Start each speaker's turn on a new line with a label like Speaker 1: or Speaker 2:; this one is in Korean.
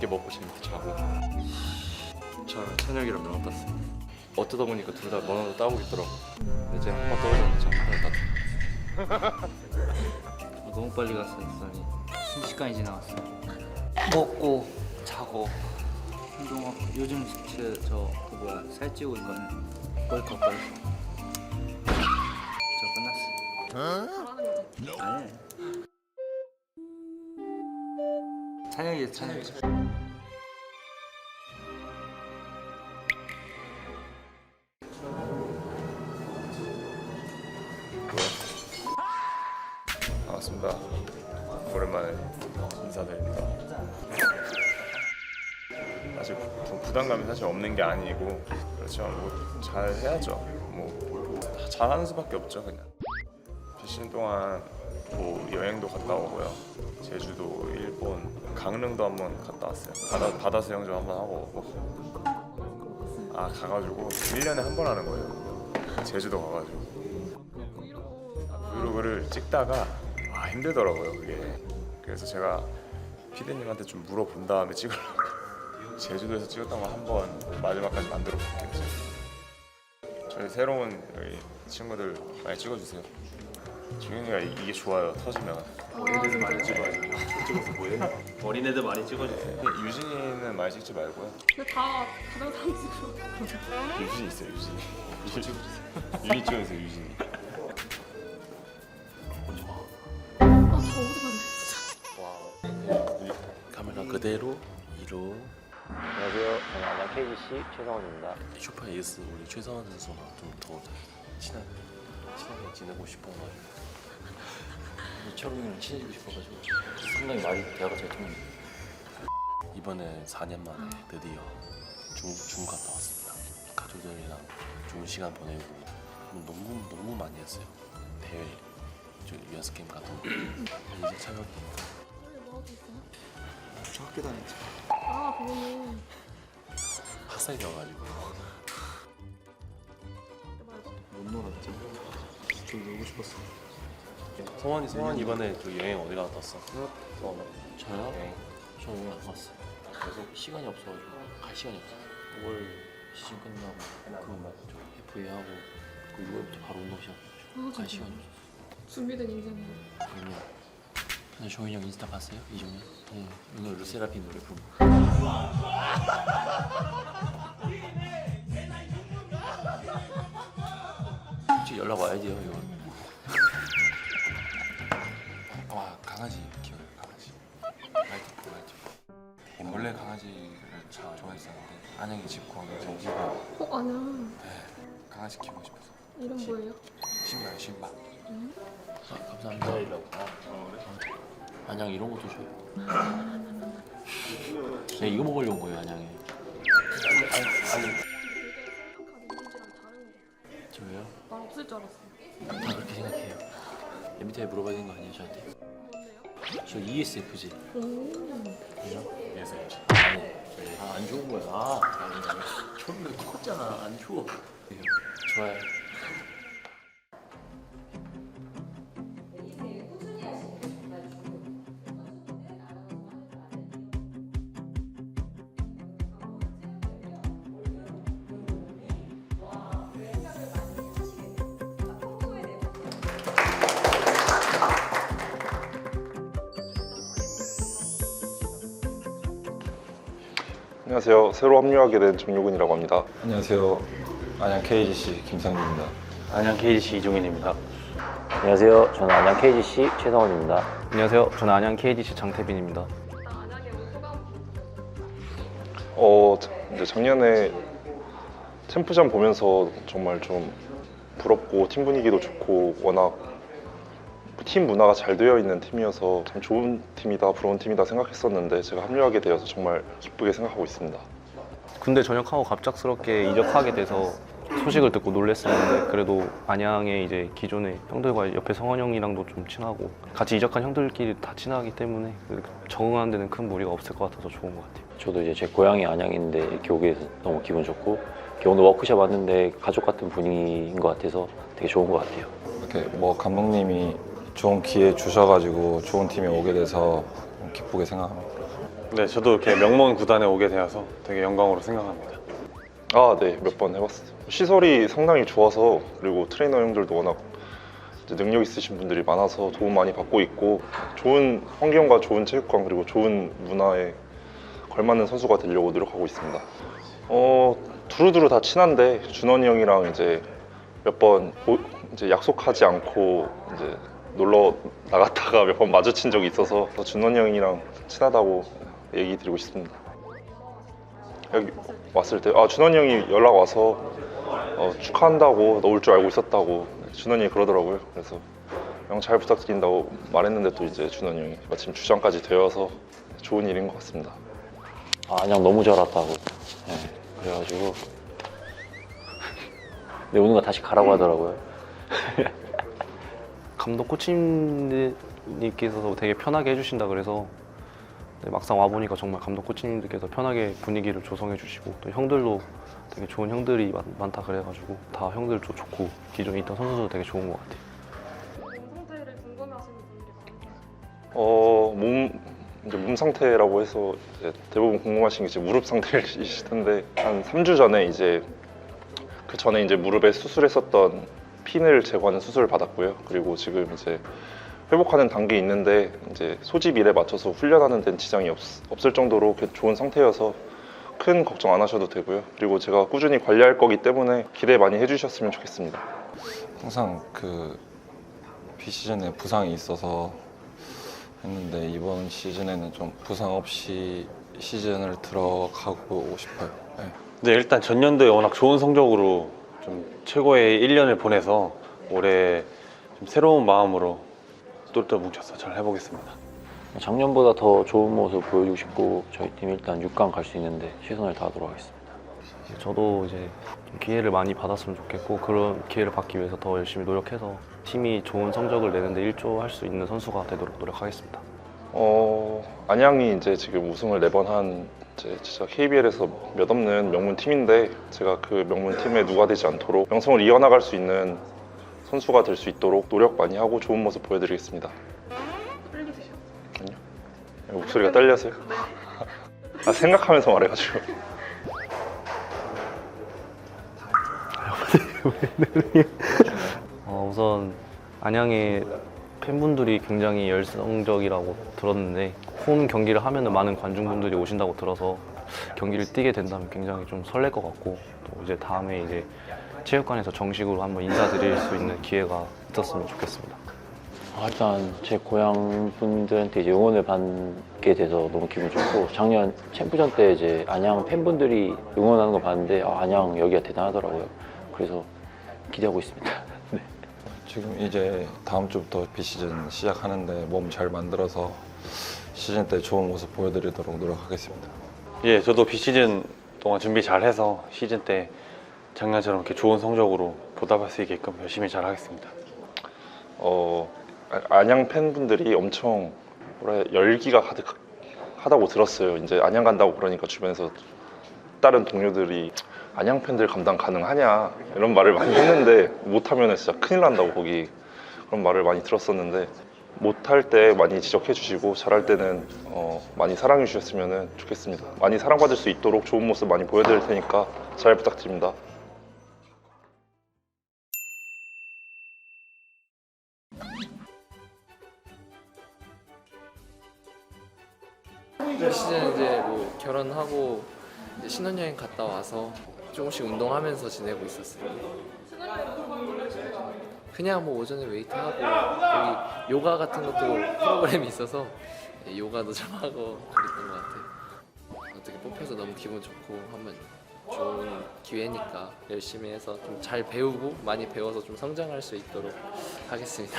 Speaker 1: 재밌게 먹고 재밌게 자고 저 찬혁이랑 면허 땄어 어쩌다 보니까 둘다 면허도 따고 있더라고. 근데 이제 한 번 떨어졌는데 잠깐 땄어
Speaker 2: 아, 너무 빨리 갔어 일단이 순식간에 지나갔어. 먹고 자고. 운동하고 요즘 저그 뭐야 살찌고 있거든. 벌컥 벌컥 저 끝났어. 아니 찬혁이 찬혁이
Speaker 3: 반갑습니다. 오랜만에 인사드립니다. 사실 부, 부담감이 사실 없는 게 아니고 그렇지만 뭐잘 해야죠. 뭐 다 잘하는 수밖에 없죠 그냥. 비신 동안 뭐 여행도 갔다 오고요. 제주도, 일본, 강릉도 한번 갔다 왔어요. 바다 바다 수영 좀 한번 하고 오고. 아 가가지고 1년에 한 번 하는 거예요. 제주도 가가지고. 브이로그를 찍다가 아 힘들더라고요 그게 그래서 제가 피디님한테 좀 물어본 다음에 찍으려고 제주도에서 찍었던 거 한번 마지막까지 만들어 볼게요 저희 새로운 여기 친구들 많이 찍어주세요 이- 이게 좋아요. 터지면.
Speaker 4: 어린애들 많이 찍어야지. 찍어서 뭐해? 어린애들 많이 찍어주세요.
Speaker 3: 유진이는 많이 찍지 말고요.
Speaker 5: 근데 다 다른 사람들로
Speaker 3: 유진이 있어요 유진이. 유진 찍어주세요. 유진이 찍어주세요 유진이.
Speaker 5: 어디 갔네
Speaker 6: 카메라 그대로 위로.
Speaker 7: 안녕하세요. 저는 안양 KGC 최성원입니다.
Speaker 6: 슈퍼 에이스 우리 최성원 선수랑 좀더 친하게 친하게 지내고 싶어가지고
Speaker 2: 철웅이랑 친해지고 싶어가지고 상당히 말이 대화가 잘 통합니다
Speaker 6: 이번에 4년 만에 드디어 중, 중 갔다 왔습니다. 가족들이랑 좋은 시간 보내고 너무 너무 많이 했어요. 대회 저 연습 게임 같은 거. 이제 차혁이
Speaker 5: 뭐 하고 있어요?
Speaker 2: 저 학교 다녔지
Speaker 5: 아 그거는
Speaker 6: 학생이어가지고.
Speaker 2: 못 놀았죠. 저기 놀고 싶었어
Speaker 6: 성환이 성환이. 이번에 그 여행 어디 갔다 왔어? 성환아
Speaker 2: 저요?
Speaker 6: 여행
Speaker 2: 저 여기 안 갔어요. 계속 시간이 없어가지고 갈 시간이 없어요. 5월 시즌 끝나고 그 FA 하고 그 6월부터 바로 운동 시작해가지고 갈 시간이 없었어
Speaker 5: 준비된 인생으로
Speaker 2: 그러면 근데 조인이 형 인스타 봤어요? 이종현? 네 오늘 르세라핌 노래 부르고. 혹시 연락 와야 돼요 이거
Speaker 1: 강아지 키워요? 강아지. 라이트 강아지. 원래 강아지를 참 좋아했었는데 안양에 집 구하기 정지고
Speaker 5: 어 아니야
Speaker 1: 강아지 키우고 싶어서.
Speaker 5: 이름 뭐예요?
Speaker 1: 신발 신발.
Speaker 2: 아, 감사합니다. 안양 이런 것도 줘요 네 이거 먹으려고 온 거예요 안양에
Speaker 5: 생각하는 이미지랑 다른
Speaker 2: 저요?
Speaker 5: 거말 없을 줄 알았어요
Speaker 2: 다 그렇게 생각해요. MBTI 물어봐야 되는 거 아니에요 저한테? 저 E ESFJ
Speaker 5: 오
Speaker 2: 그래서 아니 아, 안 좋은 거야 아, 저는 똑같잖아 안 좋아 좋아요
Speaker 8: 안녕하세요. 새로 합류하게 된 정유근이라고 합니다. 안녕하세요. 안양 KGC 김상규입니다.
Speaker 7: 안양 KGC 이종현입니다. 안녕하세요. 저는 안양 KGC 최성원입니다.
Speaker 9: 안녕하세요. 저는 안양 KDC 장태빈입니다.
Speaker 8: 어, 자- 이제 작년에 챔프전 보면서 정말 좀 부럽고 팀 분위기도 좋고 워낙 팀 문화가 잘 되어 있는 팀이어서 참 좋은 팀이다, 부러운 팀이다 생각했었는데 제가 합류하게 되어서 정말 기쁘게 생각하고 있습니다.
Speaker 9: 군대 전역하고 갑작스럽게 이적하게 돼서 소식을 듣고 놀랐었는데 그래도 안양에 이제 기존의 형들과 옆에 성원 형이랑도 좀 친하고 같이 이적한 형들끼리 다 친하기 때문에 적응하는 데는 큰 무리가 없을 것 같아서 좋은 것 같아요.
Speaker 7: 저도 이제 제 고향이 안양인데 이렇게 오게 돼서 너무 기분 좋고 오늘 워크숍 왔는데 가족 같은 분위기인 것 같아서 되게 좋은 것 같아요.
Speaker 10: 이렇게 뭐 감독님이 좋은 기회 주셔가지고 좋은 팀에 오게 돼서 기쁘게 생각합니다. 네, 저도 이렇게 명문 구단에 오게 되어서 되게 영광으로 생각합니다.
Speaker 8: 아, 네, 몇 번 해봤어요. 시설이 상당히 좋아서 그리고 트레이너 형들도 워낙 이제 능력 있으신 분들이 많아서 도움 많이 받고 있고 좋은 환경과 좋은 체육관 그리고 좋은 문화에 걸맞는 선수가 되려고 노력하고 있습니다. 어, 두루두루 다 친한데 준원이 형이랑 이제 몇 번 이제 약속하지 않고 이제 놀러 나갔다가 몇 번 마주친 적이 있어서 준원이 형이랑 친하다고 얘기 드리고 싶습니다. 여기 왔을 때, 아 준원이 형이 연락 와서 어, 축하한다고 너 올 줄 알고 있었다고 준원이 그러더라고요. 그래서 형 잘 부탁드린다고 말했는데 또 이제 준원이 형이 마침 주장까지 되어서 좋은 일인 것 같습니다.
Speaker 7: 아, 안양 너무 잘 왔다고. 네, 그래가지고 네, 오는 거 다시 가라고 하더라고요.
Speaker 9: 감독 코치님께서 되게 편하게 해주신다 그래서 네, 막상 와 보니까 정말 감독 코치님들께서 편하게 분위기를 조성해 주시고 또 형들도 되게 좋은 형들이 많, 많다 그래가지고 다 형들도 좋고 기존에 있던 선수도 되게 좋은 것 같아요.
Speaker 5: 몸 상태를 궁금해하시는 분들이 많아요.
Speaker 8: 어, 몸, 이제 몸 상태라고 해서 이제 대부분 궁금하신 게 이제 무릎 상태이실 텐데 한 3주 전에 이제 그 전에 이제 무릎에 수술했었던 핀을 제거하는 수술을 받았고요. 그리고 지금 이제 회복하는 단계에 있는데 이제 소집일에 맞춰서 훈련하는 데는 지장이 없, 없을 정도로 꽤 좋은 상태여서 큰 걱정 안 하셔도 되고요. 그리고 제가 꾸준히 관리할 거기 때문에 기대 많이 해주셨으면 좋겠습니다.
Speaker 11: 항상 그 비시즌에 부상이 있어서 했는데 이번 시즌에는 좀 부상 없이 시즌을 들어가고 싶어요. 네.
Speaker 10: 네, 일단 전년도에 워낙 좋은 성적으로 좀 최고의 1년을 보내서 올해 좀 새로운 마음으로 똘똘 뭉쳐서 잘 해보겠습니다.
Speaker 7: 작년보다 더 좋은 모습 보여주고 싶고 저희 팀 일단 6강 갈 수 있는데 최선을 다하도록 하겠습니다.
Speaker 9: 저도 이제 좀 기회를 많이 받았으면 좋겠고 그런 기회를 받기 위해서 더 열심히 노력해서 팀이 좋은 성적을 내는데 일조할 수 있는 선수가 되도록 노력하겠습니다.
Speaker 8: 어, 안양이 이제 지금 우승을 네 번 한 이제 진짜 KBL에서 몇 없는 명문 팀인데 제가 그 명문 팀에 누가 되지 않도록 명성을 이어나갈 수 있는 선수가 될 수 있도록 노력 많이 하고 좋은 모습 보여드리겠습니다.
Speaker 5: 떨리세요?
Speaker 8: 아니요. 목소리가 떨려서요? 아, 생각하면서 말해가지고.
Speaker 9: 어, 우선 안양의 팬분들이 굉장히 열성적이라고 들었는데 홈 경기를 하면 많은 관중분들이 오신다고 들어서 경기를 뛰게 된다면 굉장히 좀 설렐 것 같고 또 이제 다음에 이제 체육관에서 정식으로 한번 인사드릴 수 있는 기회가 있었으면 좋겠습니다.
Speaker 7: 아, 일단 제 고향 분들한테 이제 응원을 받게 돼서 너무 기분 좋고 작년 챔프전 때 이제 안양 팬분들이 응원하는 거 봤는데 아, 안양 여기가 대단하더라고요. 그래서 기대하고 있습니다. 네.
Speaker 11: 지금 이제 다음 주부터 비시즌 시작하는데 몸 잘 만들어서 시즌 때 좋은 모습 보여드리도록 노력하겠습니다.
Speaker 10: 예, 저도 비시즌 동안 준비 잘 해서 시즌 때 작년처럼 이렇게 좋은 성적으로 보답할 수 있게끔 열심히 잘 하겠습니다.
Speaker 8: 어, 아- 안양 팬분들이 엄청 뭐라 해야, 열기가 가득 하다고 들었어요. 이제 안양 간다고 그러니까 주변에서 다른 동료들이 안양 팬들 감당 가능하냐 이런 말을 많이 했는데 못하면 진짜 큰일 난다고 거기 그런 말을 많이 들었었는데 못할 때 많이 지적해 주시고 잘할 때는 어, 많이 사랑해 주셨으면 좋겠습니다. 많이 사랑받을 수 있도록 좋은 모습 많이 보여드릴 테니까 잘 부탁드립니다.
Speaker 12: 올 시즌 이제 뭐 결혼하고 이제 신혼여행 갔다 와서 조금씩 운동하면서 지내고 있었어요. 그냥 뭐 오전에 웨이트하고 여기 요가 같은 것도 프로그램이 있어서 예, 요가도 좀 하고 그랬던 것 같아요. 어떻게 뽑혀서 너무 기분 좋고 한번 좋은 기회니까 열심히 해서 좀 잘 배우고 많이 배워서 좀 성장할 수 있도록 하겠습니다.